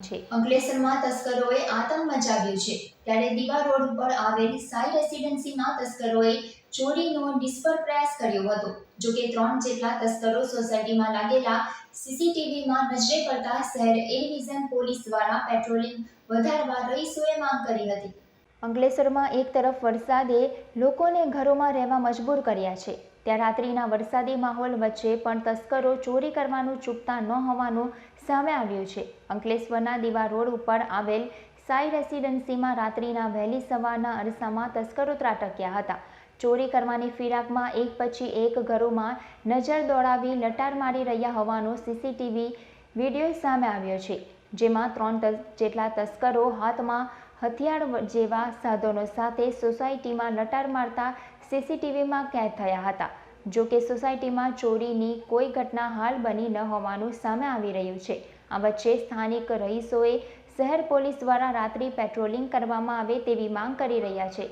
છે. અંકલેશ્વરમાં તસ્કરોએ આતંક મચાવ્યો છે. ત્યારે દીવા રોડ ઉપર આવેલી સાઈ રેસિડેન્સીમાં તસ્કરોએ ચોરીનો નિષ્ફળ પ્રયાસ કર્યો હતો. જોકે ત્રણ જેટલા તસ્કરો સોસાયટીમાં લાગેલા સીસીટીવીમાં નજરે પડતા શહેર એ ડિવિઝન પોલીસ દ્વારા પેટ્રોલિંગ વધારવા રહીશોએ માંગ કરી હતી. અંકલેશ્વરમાં એક તરફ વરસાદે લોકોને ઘરોમાં રહેવા મજબૂર કર્યા છે. ત્યાં રાત્રિના વરસાદી માહોલ વચ્ચે પણ તસ્કરો ચોરી કરવાનું ચૂકતા ન હોવાનું સામે આવ્યું છે. અંકલેશ્વરના દીવા રોડ ઉપર આવેલ સાઈ રેસિડેન્સીમાં રાત્રિના વહેલી સવારના અરસામાં તસ્કરો ત્રાટક્યા હતા. ચોરી કરવાની ફિરાકમાં એક પછી એક ઘરોમાં નજર દોડાવી લટાર મારી રહ્યા હોવાનો સીસીટીવી વીડિયો સામે આવ્યો છે, જેમાં ત્રણ જેટલા તસ્કરો હાથમાં હથિયાર જેવા સાધનો સાથે સોસાયટીમાં લટાર મારતા સીસીટીવીમાં કેદ થયા હતા. જો કે સોસાયટીમાં ચોરીની કોઈ ઘટના હાલ બની ન હોવાનું સામે આવી રહ્યું છે. આ વચ્ચે સ્થાનિક રહીશોએ શહેર પોલીસ દ્વારા રાત્રિ પેટ્રોલિંગ કરવામાં આવે તેવી માંગ કરી રહ્યા છે.